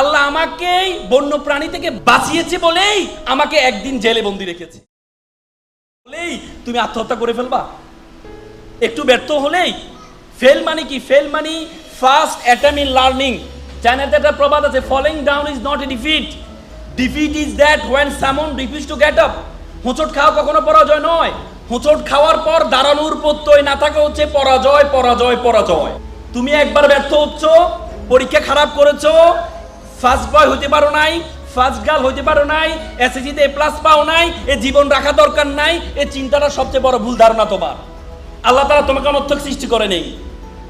আল্লাহ আমাকেই বন্য প্রাণী থেকে বাঁচিয়েছে বলেই আমাকে একদিন জেলে বন্দি রেখেছে। বলেই তুমি আত্মহত্যা করে ফেলবা। একটু ব্যর্থ হলেই ফেল মানে কি? ফেল মানে ফার্স্ট অ্যাটাম ইন লার্নিং চায়নাতে একটা প্রবাদ আছে falling down is not a defeat defeat is that when someone refuse to get up হোঁচট খাওয়া কখনো পরাজয় নয়। হোঁচট খাওয়ার পর দাঁড়ানোর প্রত্যয় না থাকা হচ্ছে পরাজয় পরাজয় পরাজয়। তুমি একবার ব্যর্থ হচ্ছ, পরীক্ষা খারাপ করেছ ফার্স্ট বয় হতে পারো নাই ফার্স্ট গার্ল হতে পারো নাই এসএসসিতে এ প্লাস পাও নাই, এ জীবন রাখা দরকার নাই, এ চিন্তাটা সবচেয়ে বড় ভুল ধারণা তোমার। আল্লাহ তারা তোমাকে অনর্থক সৃষ্টি করে নেই।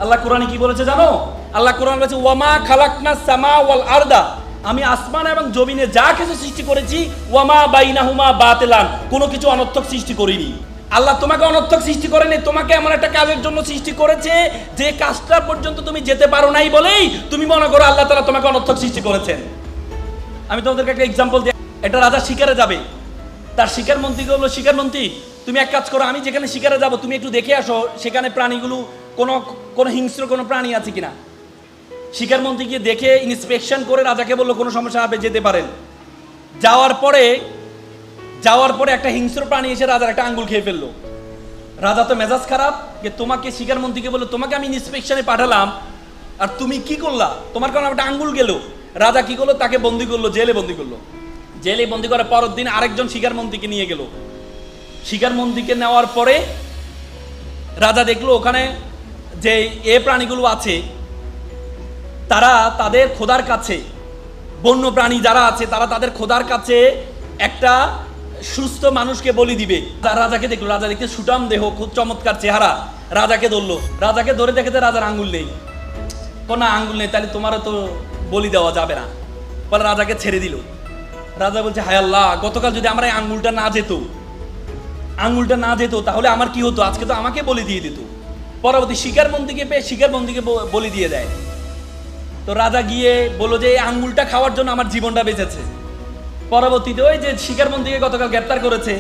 আল্লাহ কোরআনে কি বলেছে জানো? আল্লাহ কোরআন বলেছে, ওয়ামা খালাকনা সামা ওয়াল আরদা। আমি আসমান এবং জমিনে যা কিছু সৃষ্টি করেছি, ওয়ামা বাইনাহুমা বাতেলান। কোনো কিছু অনর্থক সৃষ্টি করিনি। আল্লাহ তোমাকে অনর্থক সৃষ্টি করেনি, তোমাকে এমন একটা কাজের জন্য সৃষ্টি করেছে যে কাজটা পর্যন্ত তুমি যেতে পারো নাই বলেই তুমি মনে করো আল্লাহ তারা তোমাকে অনর্থক সৃষ্টি করেছেন। আমি তোমাদেরকে একটা এক্সাম্পল দিই একটা রাজা শিকারে যাবে। তার শিকার মন্ত্রীকে বলল শিকার মন্ত্রী, তুমি এক কাজ করো, আমি যেখানে শিকারে যাব, তুমি একটু দেখে আসো, সেখানে প্রাণীগুলো কোনো কোনো হিংস্র কোনো প্রাণী আছে কিনা। শিকার মন্ত্রী গিয়ে দেখে ইন্সপেকশন করে রাজাকে বলল, কোনো সমস্যা হবে, যেতে পারেন। যাওয়ার পরে যাওয়ার পরে একটা হিংস্র প্রাণী এসে রাজার একটা আঙ্গুল খেয়ে ফেলল। রাজা তো মেজাজ খারাপ যে তোমাকে শিকার মন্ত্রীকে বলল, তোমাকে আমি ইন্সপেকশনে পাঠালাম, আর তুমি কি করলা? তোমার কারণে একটা আঙ্গুল গেল। রাজা কি করল? তাকে বন্দি করল, জেলে বন্দি করল। জেলে বন্দি করার পরের দিন আরেকজন শিকার মন্ত্রীকে নিয়ে গেল। শিকার মন্ত্রীকে নেওয়ার পরে রাজা দেখল ওখানে যে এ প্রাণীগুলো আছে, তারা তাদের খোদার কাছে, বন্য প্রাণী যারা আছে, তারা তাদের খোদার কাছে একটা সুস্থ মানুষকে বলি দিবে। রাজাকে দেখল, রাজা দেখতে সুটাম দেহ, খুব চমৎকার চেহারা। রাজাকে ধরলো। রাজাকে ধরে দেখেতে রাজার আঙ্গুল নেই। কোনো আঙ্গুল নেই, তাহলে তোমারও তো বলি দেওয়া যাবে না। বলে রাজাকে ছেড়ে দিল। রাজা বলছে, হায় আল্লাহ, গতকাল যদি আমার এই আঙ্গুলটা না যেত, আঙ্গুলটা না যেত, তাহলে আমার কি হতো? আজকে তো আমাকে বলি দিয়ে দিত। পরবর্তী শিকার মন্ত্রীকে পেয়ে শিকার মন্ত্রীকে ব- বলি দিয়ে দেয়। তো রাজা গিয়ে বলল যে, এই আঙ্গুলটা খাওয়ার জন্য আমার জীবনটা বেঁচেছে। পরবর্তীতে ওই যে শিকার মন্ত্রীকে গতকাল গ্রেপ্তার করেছে,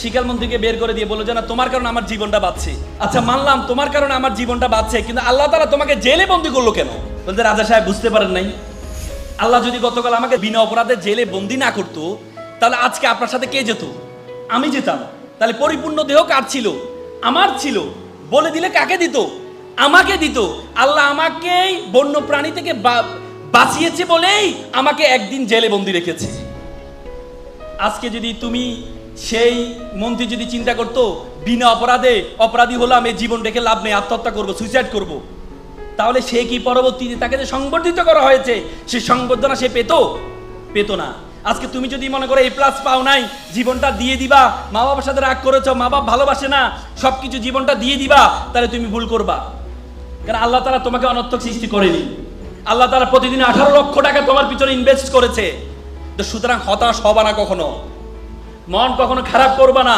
শিকার মন্ত্রীকে বের করে দিয়ে বলল যে না তোমার কারণে আমার জীবনটা বাঁচছে। আচ্ছা মানলাম, তোমার কারণে আমার জীবনটা বাঁচছে, কিন্তু আল্লাহ তারা তোমাকে জেলে বন্দি করল কেন? বলতে রাজা সাহেব বুঝতে পারেন নাই। আল্লাহ যদি গতকাল আমাকে বিনা অপরাধে জেলে বন্দি না করতো, তাহলে আজকে আপনার সাথে কে যেত? আমি যেতাম। তাহলে পরিপূর্ণ দেহ কার ছিল? আমার ছিল। বলে দিলে কাকে দিত? আমাকে দিত। আল্লাহ আমাকেই বন্য প্রাণী থেকে বাঁচিয়েছে বলেই আমাকে একদিন জেলে বন্দি রেখেছে। আজকে যদি তুমি সেই মন্ত্রী যদি চিন্তা করতো, বিনা অপরাধে অপরাধী হলাম, এই জীবন রেখে লাভ নেই, আত্মহত্যা করব সুইসাইড করব। তাহলে সে কি পরবর্তীতে তাকে যে সংবর্ধিত করা হয়েছে, সে সংবর্ধনা সে পেতো? পেতো না। আজকে তুমি যদি মনে করো এই প্লাস পাও নাই, জীবনটা দিয়ে দিবা মা বাবার সাথে রাগ করেছ মা বাবা ভালোবাসে না সব কিছু জীবনটা দিয়ে দিবা, তাহলে তুমি ভুল করবা। কারণ আল্লাহ তারা তোমাকে অনর্থক সৃষ্টি করেনি। আল্লাহ তারা প্রতিদিন আঠারো লক্ষ টাকা তোমার পিছনে ইনভেস্ট করেছে। তো সুতরাং হতাশ হবা না কখনো। মন কখনো খারাপ করবা না।